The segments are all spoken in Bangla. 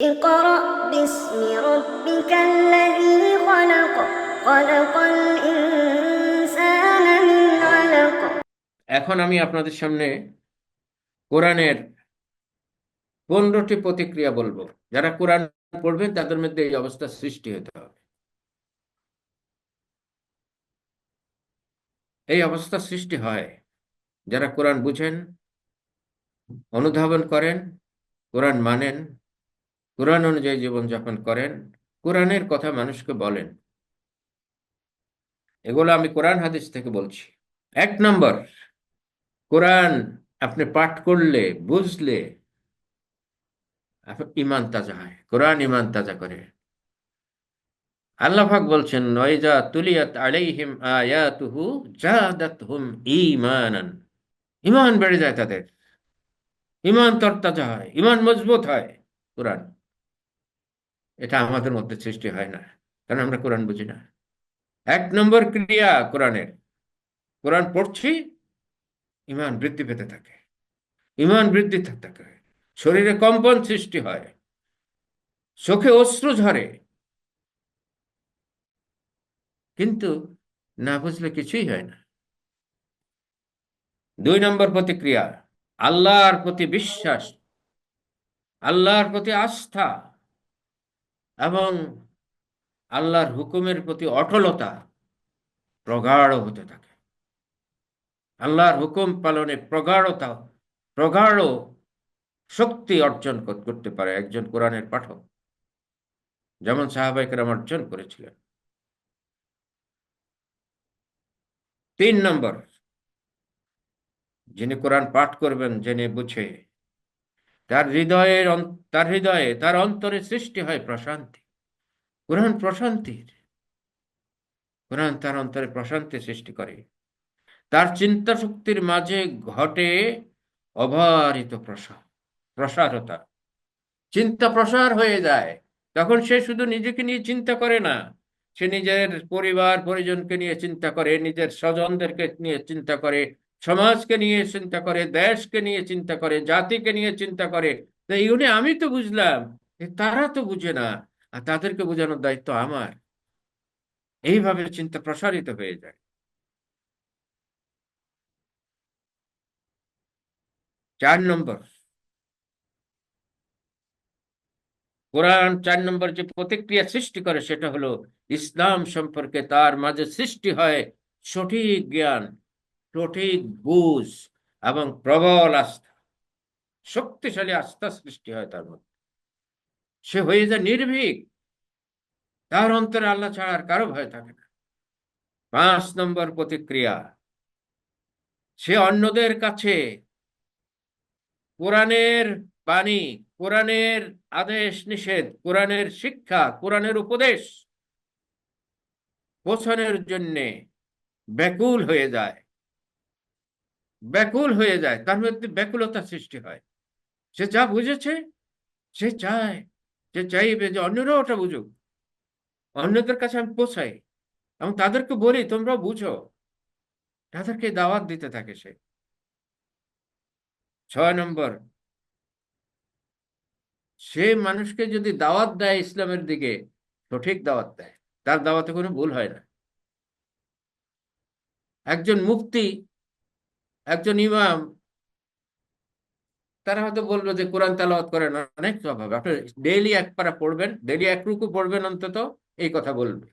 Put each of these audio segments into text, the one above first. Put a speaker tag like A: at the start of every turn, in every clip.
A: اقرأ باسم ربك الذي خلق خلق الإنسان من علق
B: এখন আমি আপনাদের সামনে কোরআনের পনেরোটি প্রতিক্রিয়া বলবো যারা কোরআন পড়বেন তাদের মধ্যে এই অবস্থা সৃষ্টি হতে হবে এই অবস্থা সৃষ্টি হয় যারা কোরআন বুঝেন অনুধাবন করেন কোরআন মানেন কোরআন অনুযায়ী জীবনযাপন করেন, কোরআনের কথা মানুষকে বলেন। এগুলো আমি কোরআন হাদিস থেকে বলছি। এক নম্বর, কোরআন আপনি পাঠ করলে, বুঝলে ইমান তাজা হয়, কোরআন ইমান তাজা করে। আল্লাহ পাক বলছেন, ওয়াইজা তুলিয়াত আলাইহিম আয়াতুহু জাদাতহুম ঈমানান। ঈমান বেড়ে যায় তাদের। ঈমান তরতাজা হয়, ঈমান মজবুত হয় কোরআন। এটা আমাদের মধ্যে সৃষ্টি হয় না কারণ আমরা কোরআন বুঝি না? এক নম্বর ক্রিয়া কোরআনের, কোরআন পড়ছি, ইমান বৃদ্ধি পেতে থাকে, ইমান বৃদ্ধি থাকে, শরীরে কম্পন সৃষ্টি হয়, চোখে অশ্রু ঝরে, কিন্তু না বুঝলে কিছুই হয় না। দুই নম্বর প্রতিক্রিয়া, আল্লাহর প্রতি বিশ্বাস, আল্লাহর প্রতি আস্থা এবং আল্লাহর হুকুমের প্রতি অটলতা প্রগাঢ় হতে থাকে। আল্লাহর হুকুম পালনে প্রগাঢ়তা, প্রগাঢ় শক্তি অর্জন করতে পারে একজন কোরআনের পাঠক। যেমন সাহাবাইকেরাম অর্জন করেছিলেন। তিন নম্বর, যিনি কোরআন পাঠ করবেন, জেনে বুঝে তার হৃদয়ের তার হৃদয়ে, তার অন্তরে সৃষ্টি হয় প্রশান্তি। কোরআন প্রশান্তির। কোরআন তার অন্তরে প্রশান্তি সৃষ্টি করে। তার চিন্তা শক্তির মাঝে ঘটে অবারিত প্রসার প্রসারতা। চিন্তা প্রসার হয়ে যায়। তখন সে শুধু নিজেকে নিয়ে চিন্তা করে না। সে নিজের পরিবার, পরিজনকে নিয়ে চিন্তা করে, নিজের স্বজনদেরকে নিয়ে চিন্তা করে সমাজকে নিয়ে চিন্তা করে, দেশকে নিয়ে চিন্তা করে, জাতিকে নিয়ে চিন্তা করে। এইগুলি আমি তো বুঝলাম তারা তো বুঝে না, আর তাদেরকে বোঝানোর দায়িত্ব আমার। এইভাবে চিন্তা প্রসারিত হয়ে যায়। চার নম্বর। কোরআন চার নম্বর যে প্রতিক্রিয়া সৃষ্টি করে, সেটা হলো ইসলাম সম্পর্কে তার মাঝে সৃষ্টি হয় সঠিক জ্ঞান। সঠিক বুঝ এবং প্রবল আস্থা। শক্তিশালী আস্থা সৃষ্টি হয় তার মধ্যে। সে হয়ে যায় নির্ভীক। তার অন্তরে আল্লাহ ছাড়া আর কারও ভয় থাকে না। পাঁচ নম্বর প্রতিক্রিয়া, সে অন্যদের কাছে কোরআনের বাণী, কোরআনের আদেশ নিষেধ, কোরআনের শিক্ষা, কোরআনের উপদেশ পৌঁছানোর জন্যে ব্যাকুল হয়ে যায়। ব্যাকুল হয়ে যায়, তার মধ্যে ব্যাকুলতা সৃষ্টি হয়। সে যা বুঝেছে, সে চায়, সে চাইবে যে অন্যরাও ওটা বুঝুক। অন্যদের কাছে আমি পৌঁছাই এবং তাদেরকে বলি তোমরা বুঝো। তাদেরকে দাওয়াত দিতে থাকে সে। ছয় নম্বর, সে মানুষকে যদি দাওয়াত দেয় ইসলামের দিকে, সঠিক দাওয়াত দেয়। তার দাওয়াতে কোনো ভুল হয় না। একজন মুফতি একজন ইমাম, তারা হয়তো বলল যে কোরআন তেলাওয়াত করেন অনেক স্বভাব আপনি ডেইলি এক পারা পড়বেন ডেইলি এক রুকু পড়বেন অন্তত, এই কথা বলবে।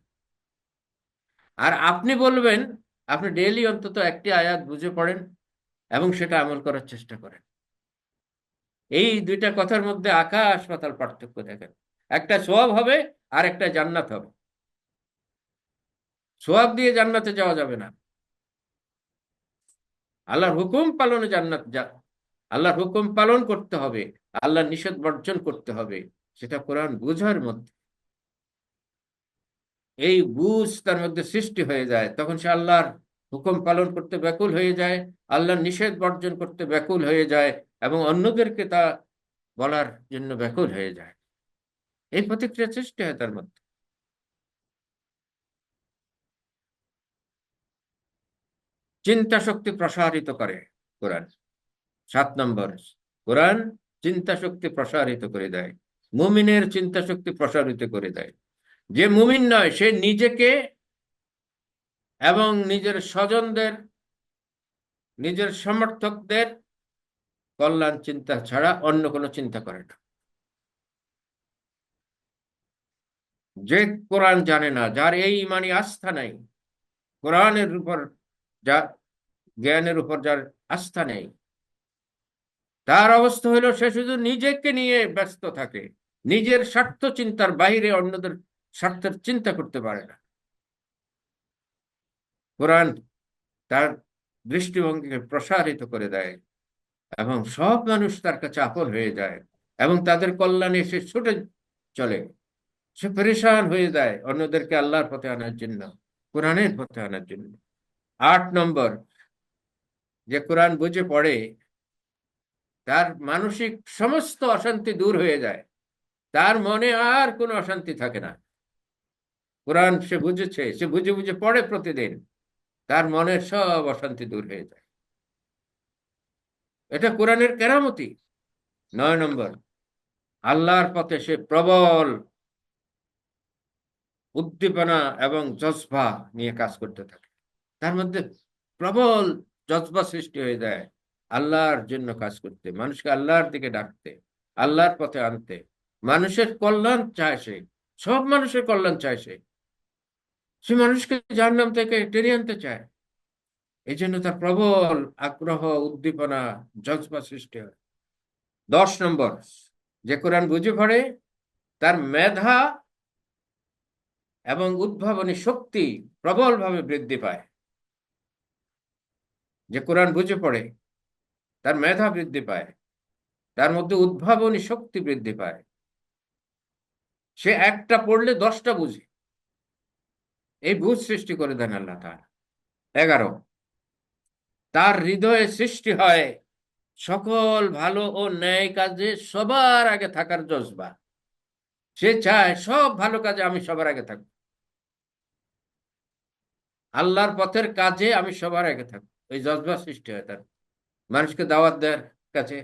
B: আর আপনি বলবেন, আপনি ডেইলি অন্তত একটি আয়াত বুঝে পড়েন এবং সেটা আমল করার চেষ্টা করেন। এই দুইটা কথার মধ্যে আকাশ পাতাল পার্থক্য দেখেন। একটা সোয়াব হবে আর একটা জান্নাত হবে। সোয়াব দিয়ে জান্নাতে যাওয়া যাবে না। আল্লাহর হুকুম পালনে জান্নাত যা, আল্লাহর হুকুম পালন করতে হবে, আল্লাহর নিষেধ বর্জন করতে হবে, সেটা কোরআন বুঝার মধ্যে। এই বুঝ তার মধ্যে সৃষ্টি হয়ে যায়, তখন সে আল্লাহর হুকুম পালন করতে ব্যাকুল হয়ে যায়, আল্লাহর নিষেধ বর্জন করতে ব্যাকুল হয়ে যায়, এবং অন্যদেরকে তা বলার জন্য ব্যাকুল হয়ে যায়। এই প্রতিক্রিয়া সৃষ্টি হয় তার মধ্যে। চিন্তা শক্তি প্রসারিত করে কোরআন। সাত নম্বর, কোরআন চিন্তা শক্তি প্রসারিত করে দেয়। মুমিনের চিন্তা শক্তি প্রসারিত করে দেয়। যে মুমিন নয়, সে নিজেকে এবং নিজের স্বজনদের, নিজের সমর্থকদের কল্যাণ চিন্তা ছাড়া অন্য কোনো চিন্তা করে না। যে কোরআন জানে না, যার এই ইমানি আস্থা নাই, কোরআনের উপর যা জ্ঞানের উপর যার আস্থা নেই। তার অবস্থা হলো সে শুধু নিজেকে নিয়ে ব্যস্ত থাকে। নিজের স্বার্থ চিন্তার বাইরে অন্যদের স্বার্থের চিন্তা করতে পারে না। কোরআন তার দৃষ্টিভঙ্গিকে প্রসারিত করে দেয় এবং সব মানুষ তার কাছে আপন হয়ে যায় এবং তাদের কল্যাণে সে ছুটে চলে। সে পরেশান হয়ে যায় অন্যদেরকে আল্লাহর পথে আনার জন্য, কোরআনের পথে আনার জন্য। আট নম্বর, যে কোরআন বুঝে পড়ে, তার মানসিক সমস্ত অশান্তি দূর হয়ে যায়। তার মনে আর কোনো অশান্তি থাকে না। কোরআন সে বুঝেছে, সে বুঝে বুঝে পড়ে প্রতিদিন। তার মনের সব অশান্তি দূর হয়ে যায়। এটা কোরআনের কেরামতি। নয় নম্বর, আল্লাহর পথে সে প্রবল উদ্দীপনা এবং জজবা নিয়ে কাজ করতে থাকে। তার মধ্যে প্রবল জজবা সৃষ্টি হয়ে যায় আল্লাহর জন্য কাজ করতে, মানুষকে আল্লাহর দিকে ডাকতে, আল্লাহর পথে আনতে। মানুষের কল্যাণ চায় সে, সব মানুষের কল্যাণ চায় সে। সে মানুষকে জাহান্নাম থেকে টেনে আনতে চায়। এই জন্য তার প্রবল আগ্রহ, উদ্দীপনা, জজবা সৃষ্টি হয়। দশ নম্বর, যে কোরআন বুঝে পড়ে, তার মেধা এবং উদ্ভাবনী শক্তি প্রবলভাবে বৃদ্ধি পায়। যে কোরআন বুঝে পড়ে, তার মেধা বৃদ্ধি পায়, তার মধ্যে উদ্ভাবনী শক্তি বৃদ্ধি পায়। সে একটা পড়লে দশটা বুঝে। এই বুঝ সৃষ্টি করে দেন আল্লাহ তার এগারো, তার হৃদয়ে সৃষ্টি হয় সকল ভালো ও ন্যায় কাজে সবার আগে থাকার জজবা। সে চায় সব ভালো কাজে আমি সবার আগে থাকব। আল্লাহর পথের কাজে আমি সবার আগে থাকব। এই জজবা সৃষ্টি হয় তার। মানুষকে দাওয়াত দেওয়ার কাজে,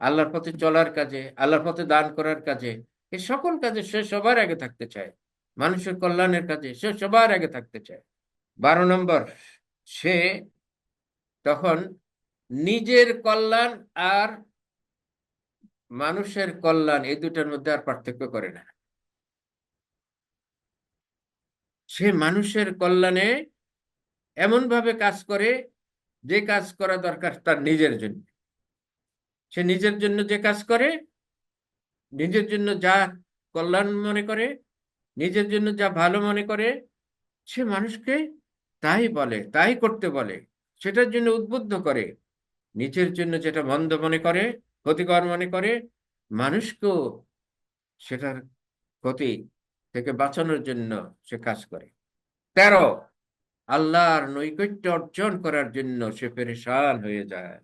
B: আল্লাহর পথে চলার কাজে, আল্লাহর পথে দান করার কাজে এই সকল কাজে সে সবার আগে থাকতে চায়। মানুষের কল্যাণের কাজে সে সবার আগে থাকতে চায়। বারো নম্বর, সে তখন নিজের কল্যাণ আর মানুষের কল্যাণ এই দুটার মধ্যে আর পার্থক্য করে না। সে মানুষের কল্যাণে এমন ভাবে কাজ করে যে কাজ করা দরকার তার নিজের জন্য। সে নিজের জন্য যে কাজ করে, নিজের জন্য যা কল্যাণ মনে করে, নিজের জন্য যা ভালো মনে করে, সে মানুষকে তাই বলে, তাই করতে বলে, সেটার জন্য উদ্বুদ্ধ করে, নিজের জন্য যেটা মন্দ মনে করে, ক্ষতিকর মনে করে, মানুষকেও সেটার ক্ষতি থেকে বাঁচানোর জন্য সে কাজ করে। তেরো আল্লাহর নৈকট্য অর্জন করার জন্য সে পেরেশান হয়ে যায়।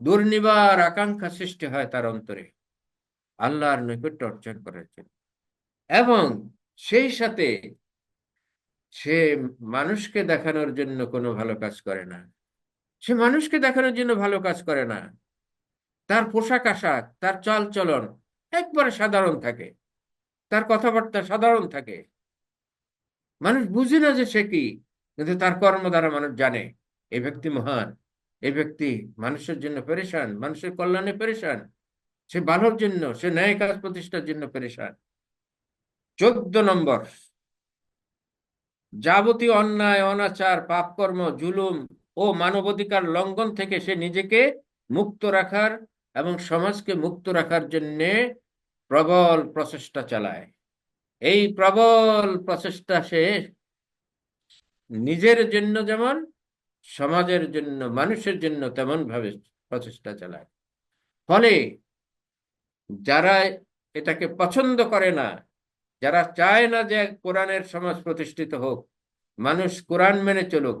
B: দুর্নিবার আকাঙ্ক্ষা সৃষ্টি হয় তার অন্তরে, আল্লাহর নৈকট্য অর্জন করার জন্য। এবং সেই সাথে সে মানুষকে দেখানোর জন্য কোনো ভালো কাজ করে না। সে মানুষকে দেখানোর জন্য ভালো কাজ করে না। তার পোশাক আশাক, তার চাল চলন একবারে সাধারণ থাকে। তার কথাবার্তা সাধারণ থাকে। মানুষ বুঝে না যে সে কি, কিন্তু তার কর্ম দ্বারা মানুষ জানে। এই ব্যক্তি মহান, এই ব্যক্তি মানুষের জন্য পেরেশান, মানুষের কল্যাণে পেরেশান। সে ভালোর জন্য, সে ন্যায় কাজ প্রতিষ্ঠার জন্য পেরেশান। চোদ্দ নম্বর। যাবতীয় অন্যায়, অনাচার, পাপকর্ম, জুলুম ও মানবাধিকার লঙ্ঘন থেকে সে নিজেকে মুক্ত রাখার এবং সমাজকে মুক্ত রাখার জন্যে প্রবল প্রচেষ্টা চালায়। এই প্রবল প্রচেষ্টা সে নিজের জন্য যেমন, সমাজের জন্য, মানুষের জন্য তেমন ভাবে প্রচেষ্টা চালায়। ফলে যারা এটাকে পছন্দ করে না, যারা চায় না যে কোরআনের সমাজ প্রতিষ্ঠিত হোক, মানুষ কোরআন মেনে চলুক,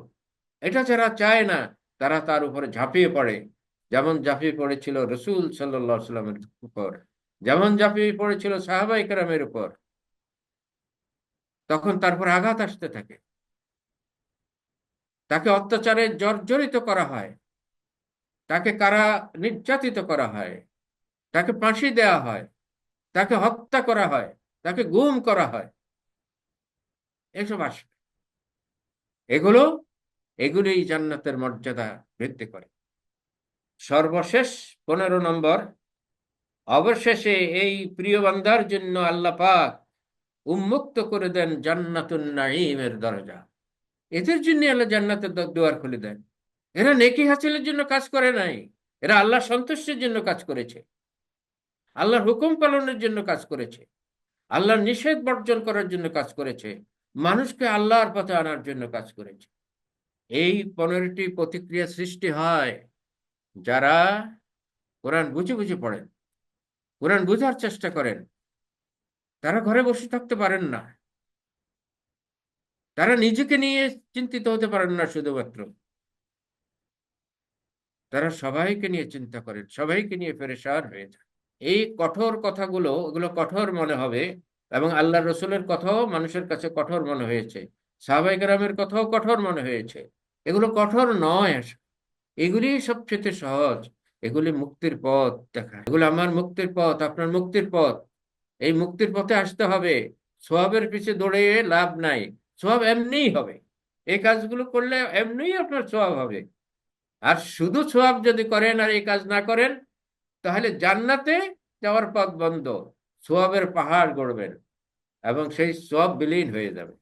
B: এটা যারা চায় না, তারা তার উপরে ঝাঁপিয়ে পড়ে। যেমন ঝাঁপিয়ে পড়েছিল রসুল সাল্লাহ সাল্লামের উপর, যেমন ঝাঁপিয়ে পড়েছিল সাহাবাই উপর। তখন তারপর আঘাত আসতে থাকে। তাকে অত্যাচারে জর্জরিত করা হয়। তাকে কারা নির্যাতিত করা হয়? তাকে ফাঁসি দেওয়া হয়। তাকে হত্যা করা হয়। তাকে গুম করা হয়। এসব আসবে এগুলো, এগুলোই জান্নাতের মর্যাদা বৃদ্ধি করে। সর্বশেষ পনেরো নম্বর, অবশেষে এই প্রিয় বান্দার জন্য আল্লাহ পাক উন্মুক্ত করে দেন জান্নাতুন নাঈমের দরজা। এদের জন্য আল্লাহ জান্নাতের দুয়ার খুলে দেন। এরা নেকি হাসিলের জন্য কাজ করে নাই। এরা আল্লাহ সন্তুষ্টির জন্য কাজ করেছে। আল্লাহর হুকুম পালনের জন্য কাজ করেছে। আল্লাহর নিষেধ বর্জন করার জন্য কাজ করেছে। মানুষকে আল্লাহর পথে আনার জন্য কাজ করেছে। এই পনেরোটি প্রতিক্রিয়া সৃষ্টি হয় যারা কোরআন বুঝে বুঝে পড়েন। কোরআন বুঝার চেষ্টা করেন। তারা ঘরে বসে থাকতে পারেন না। তারা নিজেকে নিয়ে চিন্তিত হতে পারেন না শুধুমাত্র। তারা সবাইকে নিয়ে চিন্তা করেন, সবাইকে নিয়ে পেরেশান হয়ে যান। এই কঠোর কথাগুলো ওগুলো কঠোর মনে হবে এবং আল্লাহ রসুলের কথাও মানুষের কাছে কঠোর মনে হয়েছে। সাহাবাই গ্রামের কথাও কঠোর মনে হয়েছে। এগুলো কঠোর নয়। এগুলি সবচেয়ে সহজ। এগুলি মুক্তির পথ দেখা এগুলো আমার মুক্তির পথ, আপনার মুক্তির পথ। এই মুক্তির পথে আসতে হবে। সোয়াবের পিছে দৌড়ে লাভ নাই। সোয়াব এমনিই হবে। এই কাজগুলো করলে এমনিই আপনার সোয়াব হবে। আর শুধু সোয়াব যদি করেন আর এই কাজ না করেন, তাহলে জান্নাতে যাওয়ার পথ বন্ধ। সোয়াবের পাহাড় গড়বেন এবং সেই সব বিলীন হয়ে যাবে।